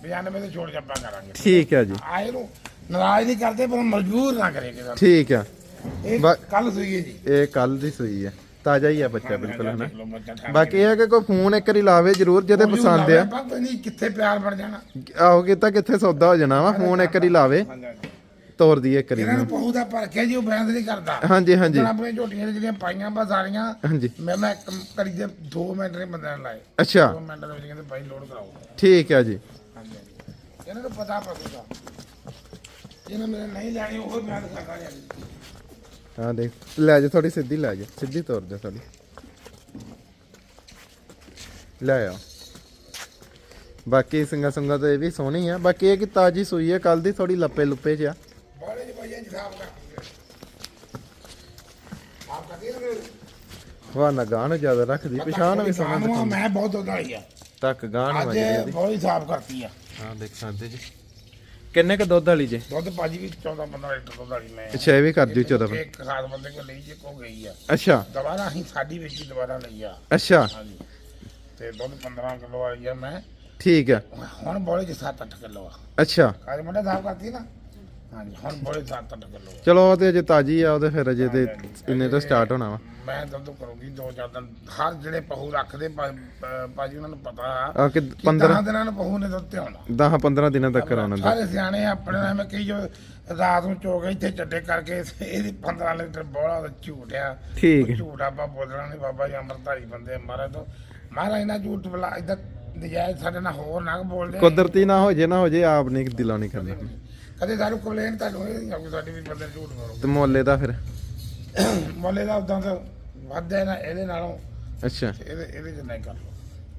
95 ਤੇ ਛੋੜ ਜੱਪਾ ਕਰਾਂਗੇ। ਠੀਕ ਆ ਜੀ। ਆਏ ਨੂੰ ਨਾਰਾਜ਼ ਨਹੀਂ ਕਰਦੇ ਪਰ ਮਜਬੂਰ ਨਾ ਕਰੇ ਕਿਸੇ। ਠੀਕ ਆ ਇਹ ਕੱਲ ਸੂਈਏ ਜੀ। ਇਹ ਕੱਲ ਦੀ ਸੂਈ ਹੈ। ਤਾਜ਼ਾ ਹੀ ਆ ਬੱਚਾ ਬਿਲਕੁਲ ਹਨਾ? ਬਾਕੀ ਇਹ ਹੈ ਕਿ ਕੋਈ ਫੋਨ ਇੱਕ ਵਾਰੀ ਲਾਵੇ ਜਰੂਰ ਜਿਹਦੇ ਪਸੰਦ ਆ। ਕੋਈ ਨਹੀਂ ਕਿੱਥੇ ਪਿਆਰ ਬਣ ਜਾਣਾ। ਆਹੋ ਕੀਤਾ ਕਿੱਥੇ ਸੌਦਾ ਹੋ ਜਾਣਾ ਵਾ ਫੋਨ ਇੱਕ ਵਾਰੀ ਲਾਵੇ। ਤੋਰ ਦਈਏ ਕਰੀ ਇਹਨਾਂ ਨੂੰ ਪਹੂ ਦਾ ਪਰਖਿਆ ਜੀ ਉਹ ਬੈਂਦ ਨਹੀਂ ਕਰਦਾ। ਹਾਂਜੀ ਹਾਂਜੀ। ਜਦੋਂ ਆਪਣੀਆਂ ਝੋਟੀਆਂ ਨੇ ਜਿਹੜੀਆਂ ਪਾਈਆਂ ਬਾ ਸਾਰੀਆਂ ਹਾਂਜੀ। ਮੈਂ ਮੈਂ ਇੱਕ ਕਰੀ ਦੇ 2 ਮਿੰਟ ਬੰਦਿਆਂ ਨੇ ਲਾਏ। ਅੱਛਾ। 2 ਮਿੰਟ ਦੇ ਵਿੱਚ ਕਹਿੰਦੇ ਭਾਈ ਲੋਡ ਕਰਾਓ। ਠੀਕ ਹੈ ਜੀ। ਹਾਂਜੀ। ਇਹਨਾਂ ਨੂੰ ਪਤਾ ਪਸੂ ਦਾ ਜਿਹਨੇ ਮੇਰੇ ਨਹੀਂ ਲੈਣੀ ਉਹ ਮੈਂ ਦਿਖਾਗਾ ਜੀ ਹਾਂ ਦੇਖ ਲੈ ਜਾ ਥੋੜੀ ਸਿੱਧੀ ਲੈ ਜਾ ਸਿੱਧੀ ਤੋਰ ਜਾ ਥੋੜੀ ਲੈ ਆ। ਬਾਕੀ ਸਿੰਗਾ ਸੰਗਾ ਤਾਂ ਇਹ ਵੀ ਸੋਹਣੀ ਆ ਬਾਕੀ ਇਹ ਕਿ ਤਾਜੀ ਸੂਈ ਹੈ ਕੱਲ ਦੀ ਥੋੜੀ ਲੱਪੇ ਲੁੱਪੇ ਚ ਆ ਬੜੇ ਜੀ ਭਾਈ ਜੀ ਸਾਫ਼ ਕਰਤੀ ਹੈ ਆਪ ਕਰਦੀ ਨਾ ਵਾ ਨਾ ਗਾਣ ਜ਼ਿਆਦਾ ਰੱਖਦੀ ਪਛਾਣ ਵੀ ਦਿਖਾਉਂਦੀ। ਮੈਂ ਬਹੁਤ ਵਾਲੀ ਆ। ਤੱਕ ਗਾਣ ਵੱਜਦੀ ਬਹੁਤ ਹੀ ਸਾਫ਼ ਕਰਤੀ ਆ। ਹਾਂ ਦੇਖ ਸਕਦੇ ਜੀ ਕਿੰਨੇ ਕ ਦੁੱਧ ਵਾਲੀ ਜੇ? ਦੁੱਧ ਭਾਜੀ ਵੀ 14 15 ਲੀਟਰ ਦੁੱਧ ਵਾਲੀ ਮੈਂ। ਅੱਛਾ ਇਹ ਵੀ ਕਰ ਦਿਓ 14 ਇੱਕ ਖਾਸ ਬੰਦੇ ਕੋਲ ਲਈ ਜੇ ਕੋ ਗਈ ਆ। ਅੱਛਾ। ਦੁਬਾਰਾ ਅਸੀਂ ਸਾਡੀ ਵਿੱਚ ਹੀ ਦੁਬਾਰਾ ਲਈ ਆ। ਅੱਛਾ। ਹਾਂਜੀ। ਤੇ ਦੁੱਧ 15 ਕਿਲੋ ਵਾਲੀ ਆ ਮੈਂ। ਠੀਕ ਹੈ ਹੁਣ ਬੋਲੇ ਚ 7-8 ਕਿਲੋ ਆ। ਅੱਛਾ। ਕਾਜ ਮੁੰਡੇ ਸਾਫ਼ ਕਰਤੀ ਨਾ? ਹਾਂਜੀ ਹੁਣ ਬੋਲੇ 7-8 ਕਿਲੋ ਚਲੋ ਉਹ ਤੇ ਅਜੇ ਤਾਜੀ ਆ ਉਹਦੇ ਫਿਰ ਅਜੇ ਤੇ ਇੰਨੇ ਤੋਂ ਸਟਾਰਟ ਹੋਣਾ ਵਾ। ਮੈਂ ਦੁੱਧ ਕਰੂੰਗੀ ਦੋ ਚਾਰ ਦਿਨ। ਹਰ ਜਿਹੜੇ ਪਹੂ ਰੱਖਦੇ ਭਾ- ਭਾ- ਭਾਜੀ ਉਹਨਾਂ ਨੂੰ ਪਤਾ ਆ ਆ ਕਿ 15 15 ਦਿਨਾਂ ਨੂੰ ਪਹੂ ਨੇ ਦੁੱਧ ਤੇ ਆਉਣਾ। 10 15 ਦਿਨਾਂ ਤੱਕ ਕਰਾਉਣਾ। ਦਾ ਸਾਰੇ ਸਿਆਣੇ ਆਪਣੇ ਨਾਲ ਮੈਂ ਕਹੀ ਜੋ ਰਾਤ ਨੂੰ ਚੋ ਇੱਥੇ ਚੱਡੇ ਕਰਕੇ ਇਹਦੀ 15 ਲੀਟਰ ਬੋਲਾ ਝੂਠ ਆ। ਠੀਕ ਹੈ। ਝੂਠ ਆਪਾਂ ਬੋਲਣਾ ਨਹੀਂ ਬਾਬਾ ਜੀ ਅੰਮ੍ਰਿਤਧਾਰੀ ਬੰਦੇ ਮਹਾਰਾਜ ਤੋਂ। ਮਹਾਰਾਜ ਨਾਲ ਝੂਠ ਬਲਾ ਇਦਾਂ ਨਜਾਇਜ਼ ਸਾਡੇ ਨਾਲ ਹੋਰ ਨਾ ਬੋਲਦੇ। ਕੁਦਰਤੀ ਨਾ ਹੋ ਜੇ ਨਾ ਹੋ ਜੇ ਆਪ ਨਹੀਂ ਦਿਲੋਂ ਨਹੀਂ ਕਰਨਾ। ਕਦੇ ਸਾਨੂੰ ਕੰਪਲੇਨ ਤੁਹਾਨੂੰ ਇਹ ਨਹੀਂ ਆਊਗੀ ਸਾਡੀ ਵੀ ਬੰਦੇ ਝੂਠ ਮਾਰੋ ਤੇ ਮੁੱਲੇ ਦਾ ਫਿਰ? ਮੋਲੇ ਦਾ ਉਦਾਂ ਤਾਂ ਵੱਧ ਹੈ ਨਾ ਇਹਦੇ ਨਾਲੋਂ ਅੱਛਾ। ਇਹਦੇ ਇਹਦੇ ਚ ਨਹੀਂ ਕਰ ਲਓ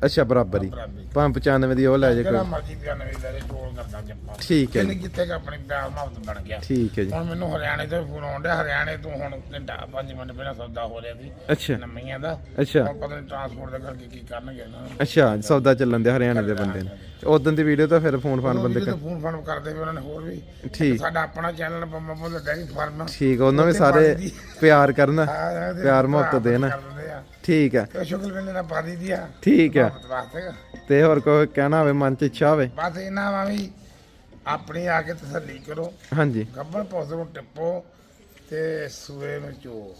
ਅੱਛਾ ਬਰਾਬਰ ਹੀ। ਬਰਾਬਰ ਪੰਜ 95 ਦੀ ਉਹ ਲੈ ਜੇ ਜਿਹੜਾ ਕੋਈ। ਮਰਜ਼ੀ ਪਿਆਨੇ ਵੀ ਲੈ ਜੇ ਟੋਲ ਕਰਦਾ ਜੱਪਾ ਠੀਕ ਹੈ ਜੀ। ਜਿੱਥੇ ਕਿ ਆਪਣੀ ਪਿਆਰ ਮੁਹੱਬਤ ਬਣ ਗਿਆ। ਠੀਕ ਹੈ ਜੀ। ਹੁਣ ਮੈਨੂੰ ਹਰਿਆਣੇ ਤੋਂ ਫੋਨ ਆਉਂਦਾ ਹਰਿਆਣੇ ਤੋਂ ਹੁਣ ਘੰਟਾ 5 ਮਿੰਟ ਪਹਿਲਾਂ ਸੌਦਾ ਹੋ ਰਿਹਾ ਸੀ। ਅੱਛਾ। ਨਮੀਆਂ ਦਾ। ਅੱਛਾ। ਹੁਣ ਪਤਾ ਨਹੀਂ ਟਰਾਂਸਪੋਰਟ ਦਾ ਕਰਕੇ ਕੀ ਕਰਨਗੇ ਨਾ। ਅੱਛਾ ਸੌਦਾ ਚੱਲਣ ਦੇ ਹਰਿਆਣੇ ਦੇ ਬੰਦੇ ਨੇ। ਉਦੋਂ ਦੀ ਵੀਡੀਓ ਤਾਂ ਫਿਰ ਫੋਨ ਫਾਨ ਬੰਦੇ ਕਰ ਫੋਨ ਫਾਨ ਕਰਦੇ ਵੀ ਉਹਨਾਂ ਨੇ ਹੋਰ ਵੀ। ਠੀਕ। ਸਾਡਾ ਆਪਣਾ ਚੈਨਲ ਬੰਮਾ ਬੋਲ ਡੈਰੀ ਫਾਰਮ ਠੀਕ ਆ, ਉਹਨਾਂ ਵੀ ਸਾਰੇ ਪਿਆਰ ਕਰਨ ਪਿਆਰ ਮੁਹੱਬਤ ਦੇਣ। ਠੀਕ ਹੈ ਤੇ ਸ਼ੁਕਰ ਵੇਲੇ ਨਾਲ ਪਾ ਦੀ ਦਿਆ ਠੀਕ ਹੈ। ਵਾਸਤੇ ਤੇ ਹੋਰ ਕੋਈ ਕਹਿਣਾ ਹੋਵੇ ਮਨ ਚ ਇੱਛਾ ਹੋਵੇ? ਬਸ ਇਹਨਾਂ ਵਾ ਵੀ ਆਪਣੀ ਆ ਕੇ ਤਸੱਲੀ ਕਰੋ। ਹਾਂਜੀ। ਗੱਬਰ ਪੌਸ ਨੂੰ ਟਿੱਪੋ ਤੇ ਸੂਏ ਨੂੰ ਚੋ।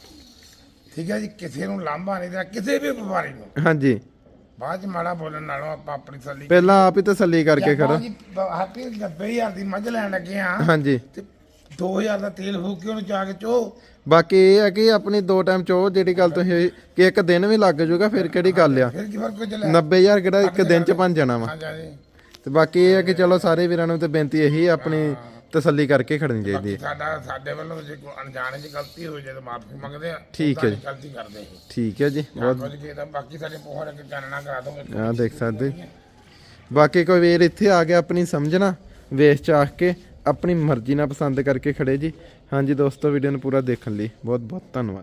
ਠੀਕ ਹੈ ਜੀ ਕਿਸੇ ਨੂੰ ਲਾਂਭਾ ਨਹੀਂ ਦੇਣਾ ਕਿਸੇ ਵੀ ਵਪਾਰੀ ਨੂੰ। ਹਾਂਜੀ। ਬਾਅਦ ਚ ਮਾੜਾ ਬੋਲਣ ਨਾਲੋਂ ਆਪਾਂ ਆਪਣੀ ਤਸੱਲੀ ਪਹਿਲਾਂ ਆਪ ਹੀ ਤਸੱਲੀ ਕਰਕੇ ਖੜੋ ਜੀ ਹੈਪੀ 90000 ਦੀ ਮੱਝ ਲੈਣ ਲੱਗੇ ਆ ਹਾਂਜੀ। ਤੇ 2000 ਦਾ ਤੇਲ ਫੂਕ ਕੇ ਉਹਨੂੰ ਜਾ ਕੇ ਚੋ। ਬਾਕੀ ਇਹ ਹੈ ਕਿ ਆਪਣੀ ਦੋ ਟਾਈਮ ਚੋ ਜਿਹੜੀ ਗੱਲ ਤੁਸੀਂ ਹੋਈ ਕਿ ਇੱਕ ਦਿਨ ਵੀ ਲੱਗ ਜਾਊਗਾ ਫਿਰ ਕਿਹੜੀ ਗੱਲ ਆ? ਫਿਰ ਕੀ ਫ਼ਰਕ ਚੱਲਿਆ 90000 ਕਿਹੜਾ ਇੱਕ ਦਿਨ ਚ ਬਣ ਜਾਣਾ ਵਾ। ਤੇ ਬਾਕੀ ਇਹ ਹੈ ਕਿ ਚਲੋ ਸਾਰੇ ਵੀਰਾਂ ਨੂੰ ਤੇ ਬੇਨਤੀ ਇਹੀ ਆਪਣੀ ਤਸੱਲੀ ਕਰਕੇ ਖੜਨੀ ਚਾਹੀਦੀ ਹੈ। ਸਾਡਾ ਸਾਡੇ ਵੱਲੋਂ ਜੇ ਕੋਈ ਅਣਜਾਣੇ ਚ ਗਲਤੀ ਹੋਈ ਜੇ ਤਾਂ ਮਾਫੀ ਮੰਗਦੇ ਆ। ਠੀਕ ਹੈ ਜੀ। ਗਲਤੀ ਕਰਦੇ ਇਹ ਠੀਕ ਹੈ ਜੀ ਬਹੁਤ ਬਹੁਤ ਜੀ ਤਾਂ ਬਾਕੀ ਸਾਡੇ ਪੋਹੜ ਕੇ ਚਾਨਣਾ ਕਰਾ ਦੋਗੇ ਆ ਦੇਖ ਸਕਦੇ। ਬਾਕੀ ਕੋਈ ਵੀਰ ਇੱਥੇ ਆ ਗਿਆ ਆਪਣੀ ਸਮਝਣਾ ਵੇਚ ਚਾਖ ਕੇ ਆਪਣੀ ਮਰਜ਼ੀ ਨਾਲ ਪਸੰਦ ਕਰਕੇ ਖੜੇ ਜੀ। ਹਾਂਜੀ ਦੋਸਤੋ ਵੀਡੀਓ ਨੂੰ ਪੂਰਾ ਦੇਖਣ ਲਈ ਬਹੁਤ ਬਹੁਤ ਧੰਨਵਾਦ।